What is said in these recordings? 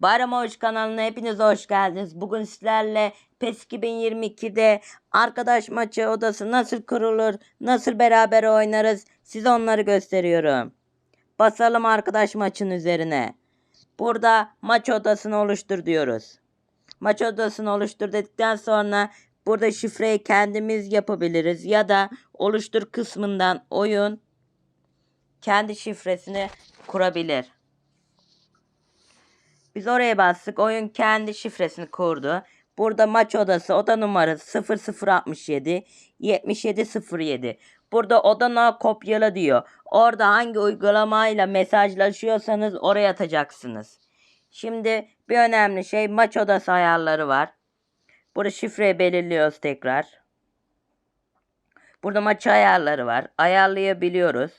Bayram Hoş kanalına hepiniz hoş geldiniz. Bugün sizlerle PES 2022'de arkadaş maçı odası nasıl kurulur, nasıl beraber oynarız size onları gösteriyorum. Basalım arkadaş maçın üzerine. Burada maç odasını oluştur diyoruz. Maç odasını oluştur dedikten sonra burada şifreyi kendimiz yapabiliriz ya da oluştur kısmından oyun kendi şifresini kurabilir. Biz oraya bastık. Oyun kendi şifresini kurdu. Burada maç odası oda numarası 0067 7707. Burada odana kopyala diyor. Orada hangi uygulamayla mesajlaşıyorsanız oraya atacaksınız. Şimdi bir önemli şey maç odası ayarları var. Burada şifreyi belirliyoruz tekrar. Burada maç ayarları var. Ayarlayabiliyoruz.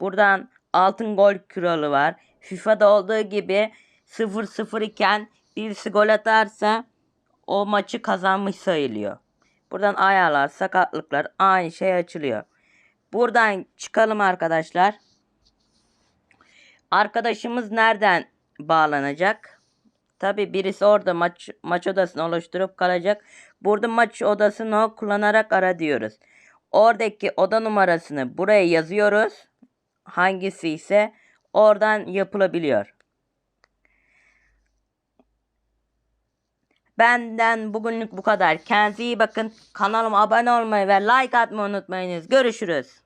Buradan altın gol kuralı var. FIFA'da olduğu gibi 0-0 iken birisi gol atarsa o maçı kazanmış sayılıyor. Buradan ayarlar, sakatlıklar aynı şey açılıyor. Buradan çıkalım arkadaşlar. Arkadaşımız nereden bağlanacak? Tabi birisi orada maç maç odasını oluşturup kalacak. Burada maç odasını kullanarak ara diyoruz. Oradaki oda numarasını buraya yazıyoruz. Hangisi ise oradan yapılabiliyor. Benden bugünlük bu kadar. Kendinize iyi bakın. Kanalıma abone olmayı ve like atmayı unutmayınız. Görüşürüz.